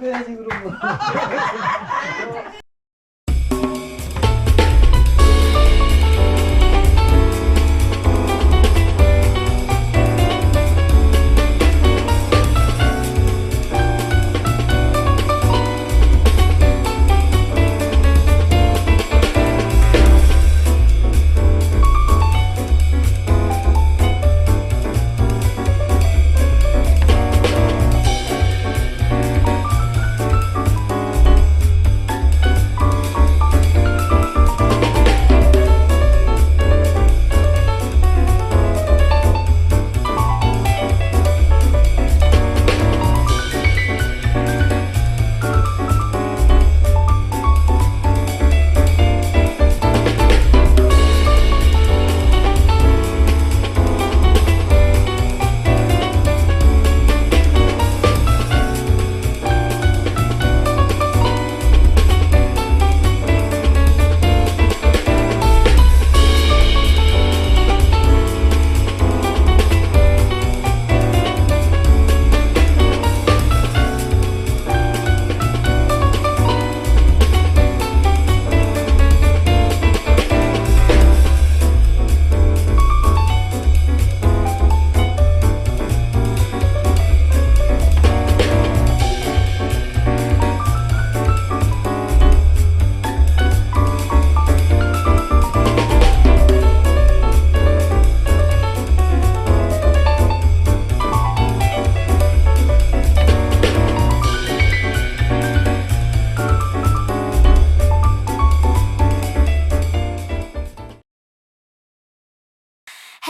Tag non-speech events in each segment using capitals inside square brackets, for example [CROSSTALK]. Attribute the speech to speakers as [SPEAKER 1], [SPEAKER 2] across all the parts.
[SPEAKER 1] 그래야지 그러면. [LAUGHS] [LAUGHS]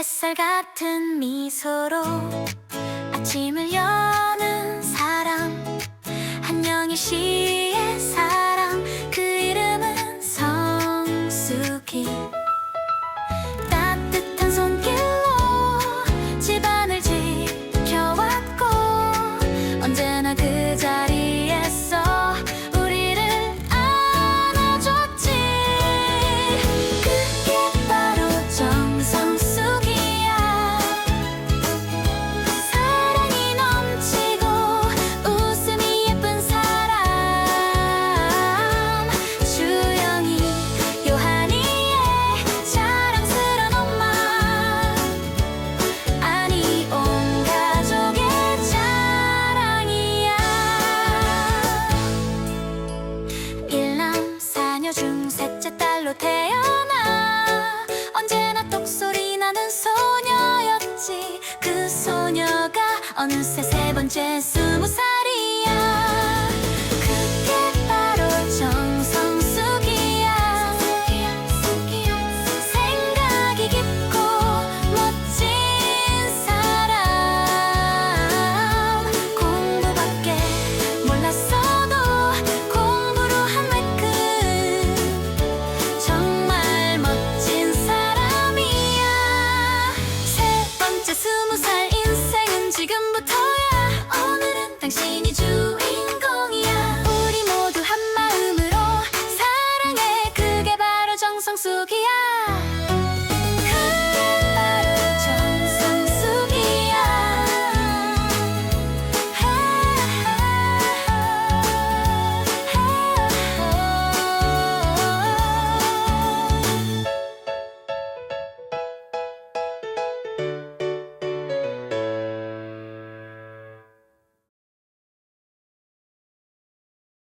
[SPEAKER 2] 햇살 같은 미소로 아침을 여는 사람 한영의 시의 사랑 그 이름은 성숙이. 자녀 중 셋째 딸로 태어나